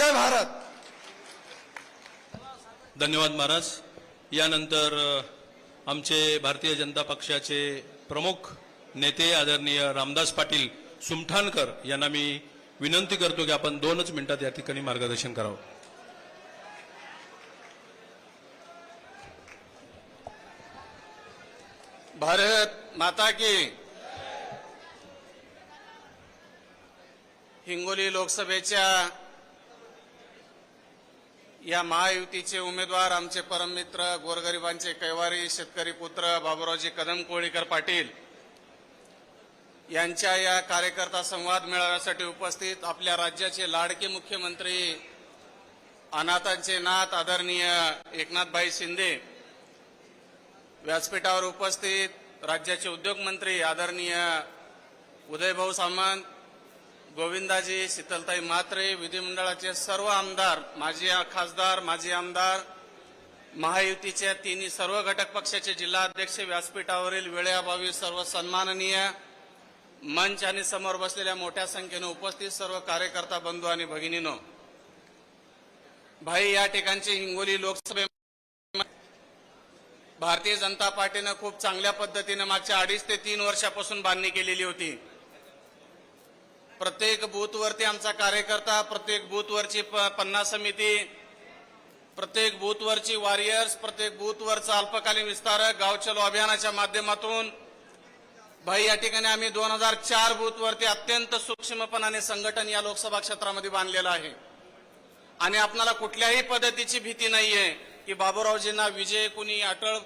जय भारत. धन्यवाद महाराज. यानंतर आमचे भारतीय जनता पक्षाचे प्रमुख नेते आदरणीय रामदास पाटील सुमठाणकर यांना मी विनंती करतो की आपण दोनच मिनिटात या ठिकाणी मार्गदर्शन करावं. भारत माता की. हिंगोली लोकसभेच्या या महायुतीचे उमेदवार आमचे परममित्र गोरगरिबांचे कैवारी शेतकरी पुत्र बाबुरावजी कदम कोळीकर पाटील यांच्या या कार्यकर्ता संवाद मेळाव्यासाठी उपस्थित आपल्या राज्याचे लाडके मुख्यमंत्री अनाथांचे नाथ आदरणीय एकनाथभाई शिंदे व्यासपीठावर उपस्थित राज्याचे उद्योगमंत्री आदरणीय उदयभाऊ सामंत गोविंदाजी शीतलताई म्हात्रे विधिमंडळाचे सर्व आमदार माजी खासदार माजी आमदार महायुतीच्या तिन्ही सर्व घटक पक्षाचे जिल्हाध्यक्ष व्यासपीठावरील वेळेअभावी सर्व सन्माननीय मंच आणि समोर बसलेल्या मोठ्या संख्येनं उपस्थित सर्व कार्यकर्ता बंधू आणि भगिनीनो भाई या ठिकाणचे हिंगोली लोकसभे भारतीय जनता पार्टीनं खूप चांगल्या पद्धतीनं मागच्या अडीच ते तीन वर्षापासून बांधणी केलेली होती. प्रत्येक बूथवरती आमचा कार्यकर्ता प्रत्येक बूथवरची प- पन्नास समिती प्रत्येक बूथवरची वॉरियर्स प्रत्येक बूथवरचा अल्पकालीन विस्तारक गाव चलो अभियानाच्या माध्यमातून भाई या ठिकाणी आम्ही दोन हजार चार बूथवरती अत्यंत सूक्ष्मपणाने संघटन या लोकसभा क्षेत्रामध्ये बांधलेलं आहे. आणि आपणाला कुठल्याही पद्धतीची भीती नाहीये की बाबूरावजींना विजय कुणी अटळ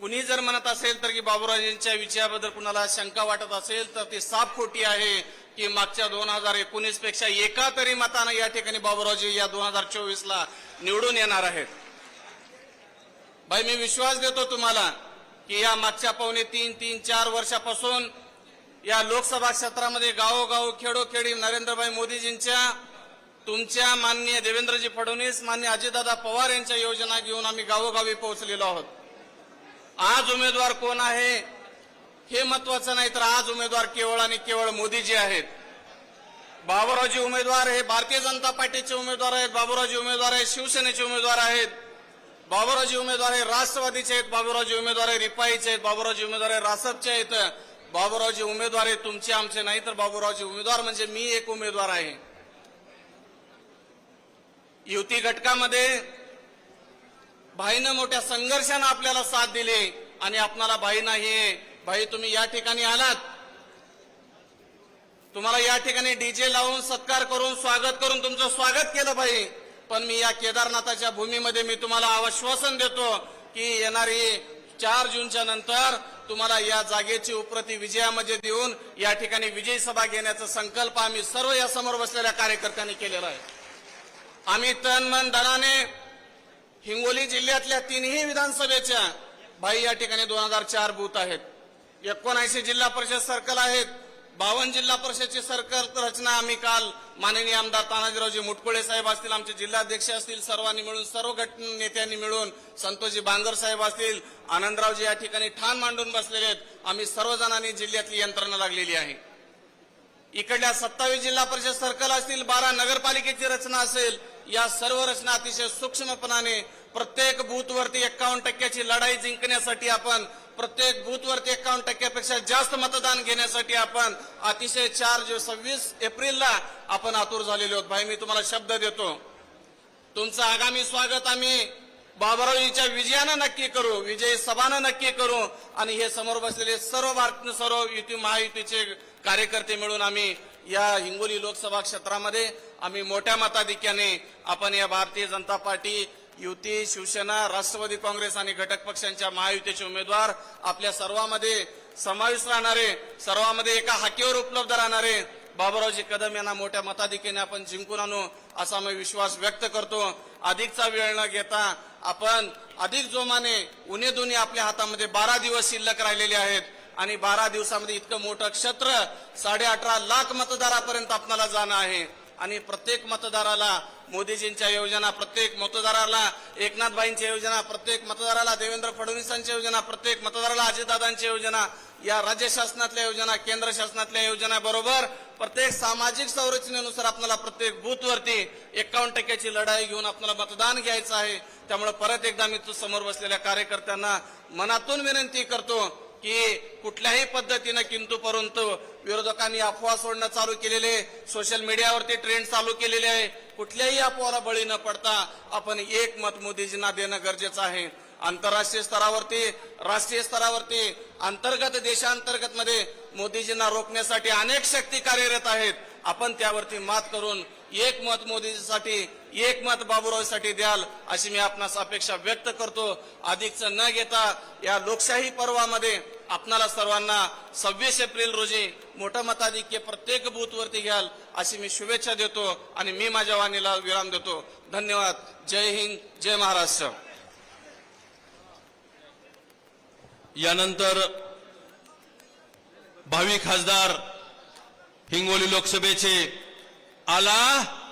कुणी जर म्हणत असेल तर की बाबूराजेंच्या विजयाबद्दल कुणाला शंका वाटत असेल तर ती साफ खोटी आहे की मागच्या दोन हजार एकोणीसपेक्षा एका तरी मतानं या ठिकाणी बाबूरावजी या दोन हजार चोवीस ला निवडून येणार आहेत. भाई मी विश्वास देतो तुम्हाला की या मागच्या पावणे तीन तीन चार वर्षापासून या लोकसभा क्षेत्रामध्ये गावोगाव खेडोखेडी नरेंद्रभाई मोदीजींच्या तुमच्या माननीय देवेंद्रजी फडणवीस मान्य अजितदादा पवार यांच्या योजना घेऊन आम्ही गावोगावी पोहोचलेलो आहोत. आज उमेदवार कोण आहे हे महत्वाचं नाही तर आज उमेदवार केवळ आणि केवळ मोदीजी आहेत. बाबुरावजी उमेदवार हे भारतीय जनता पार्टीचे उमेदवार आहेत बाबुरावजी उमेदवार आहेत शिवसेनेचे उमेदवार आहेत. बाबुरावजी उमेदवार हे राष्ट्रवादीचे आहेत बाबुरावजी उमेदवार हे रिपाईचे आहेत बाबुरावजी उमेदवार आहे रासपचे आहेत. बाबुरावजी उमेदवार हे तुमचे आमचे नाही तर बाबुरावजी उमेदवार म्हणजे मी एक उमेदवार आहे. युती घटकामध्ये भाईनं मोठ्या संघर्षानं आपल्याला साथ दिली आणि आपणाला भाई नाही भाई तुम्ही या ठिकाणी आलात. तुम्हाला या ठिकाणी डीजे लावून सत्कार करून स्वागत करून तुमचं स्वागत केलं भाई. पण मी या केदारनाथाच्या भूमीमध्ये मी तुम्हाला आश्वासन देतो की येणारी चार जूनच्या नंतर तुम्हाला या जागेची उप्रती विजयामध्ये देऊन या ठिकाणी विजयी सभा घेण्याचा संकल्प आम्ही सर्व या समोर बसलेल्या कार्यकर्त्यांनी केलेला आहे. आम्ही तन मन धनाने हिंगोली जिल्ह्यातल्या तीनही विधानसभेच्या भाई या ठिकाणी दोन हजार चार बूथ आहेत. एकोणऐंशी जिल्हा परिषद सर्कल आहेत. बावन्न जिल्हा परिषदची सर्कल रचना आम्ही काल माननीय आमदार तानाजीरावजी मुटकुळे साहेब असतील आमचे जिल्हाध्यक्ष असतील सर्वांनी मिळून सर्व गट नेत्यांनी मिळून संतोषजी बांगर साहेब असतील आनंदरावजी या ठिकाणी ठाण मांडून बसलेले आहेत. आम्ही सर्वजणांनी जिल्ह्यातली यंत्रणा लागलेली आहे. इकडल्या सत्तावीस जिल्हा परिषद सर्कल असतील बारा नगरपालिकेची रचना असेल या सर्व रचना अतिशय सूक्ष्मपणाने प्रत्येक बूथवरती एक्कावन्न टक्क्याची लढाई जिंकण्यासाठी आपण प्रत्येक बूथवरती एक्कावन्न टक्क्यापेक्षा जास्त मतदान घेण्यासाठी आपण अतिशय चार जो सव्वीस एप्रिलला आपण आतुर झालेलो आहोत. भाई मी तुम्हाला शब्द देतो. तुमचं आगामी स्वागत आम्ही बाबरावजीच्या विजयानं नक्की करू विजयी सभानं नक्की करू आणि हे समोर बसलेले सर्व भारत सर्व युती महायुतीचे कार्यकर्ते मिळून आम्ही या हिंगोली लोकसभा क्षेत्रामध्ये आम्ही मोठ्या मताधिक्याने आपण या भारतीय जनता पार्टी युती शिवसेना राष्ट्रवादी काँग्रेस आणि घटक पक्षांच्या महायुतीचे उमेदवार आपल्या सर्वांमध्ये समाविष्ट राहणारे सर्वांमध्ये एका हाकेवर उपलब्ध राहणारे बाबुरावजी कदम यांना मोठ्या मताधिकेने आपण जिंकून आणू असा मी विश्वास व्यक्त करतो. अधिकचा वेळ न घेता आपण अधिक जोमाने उन्हे दोन्ही आपल्या हातामध्ये बारा दिवस शिल्लक राहिलेले आहेत. आणि बारा दिवसामध्ये इतकं मोठं क्षेत्र साडे अठरा लाख मतदारापर्यंत आपणाला जाणं आहे. आणि प्रत्येक मतदाराला मोदीजींच्या योजना प्रत्येक मतदाराला एकनाथबाईंच्या योजना प्रत्येक मतदाराला देवेंद्र फडणवीसांच्या योजना प्रत्येक मतदाराला अजितदादांच्या योजना या राज्य शासनातल्या योजना केंद्र शासनातल्या योजना बरोबर प्रत्येक सामाजिक संरचनेनुसार आपल्याला प्रत्येक बूथवरती एकावन्न टक्क्याची लढाई घेऊन आपल्याला मतदान घ्यायचं आहे. त्यामुळे परत एकदा मी तू समोर बसलेल्या कार्यकर्त्यांना मनातून विनंती करतो की कुठल्याही पद्धतीनं किंतु परंतु विरोधकांनी अफवा सोडणं चालू केलेले सोशल मीडियावरती ट्रेंड चालू केलेले आहे. कुठल्याही अफवाला बळी न पडता आपण एक मत मोदीजींना देणं गरजेचं आहे. आंतरराष्ट्रीय स्तरावरती राष्ट्रीय स्तरावरती अंतर्गत देशांतर्गत मध्ये मोदीजींना रोखण्यासाठी अनेक शक्ती कार्यरत आहेत. आपण त्यावरती मात करून एक मत मोदीजीसाठी एक मत बाबूरावसाठी द्याल अशी मी आपणास अपेक्षा व्यक्त करतो. अधिकचं न घेता या लोकशाही पर्वामध्ये आपणाला सर्वांना सव्वीस एप्रिल रोजी मोठं मताधिक्य प्रत्येक बूथवरती घ्याल अशी मी शुभेच्छा देतो आणि मी माझ्या वाणीला विराम देतो. धन्यवाद. जय हिंद जय महाराष्ट्र. यानंतर भावी खासदार हिंगोली लोकसभेचे Allah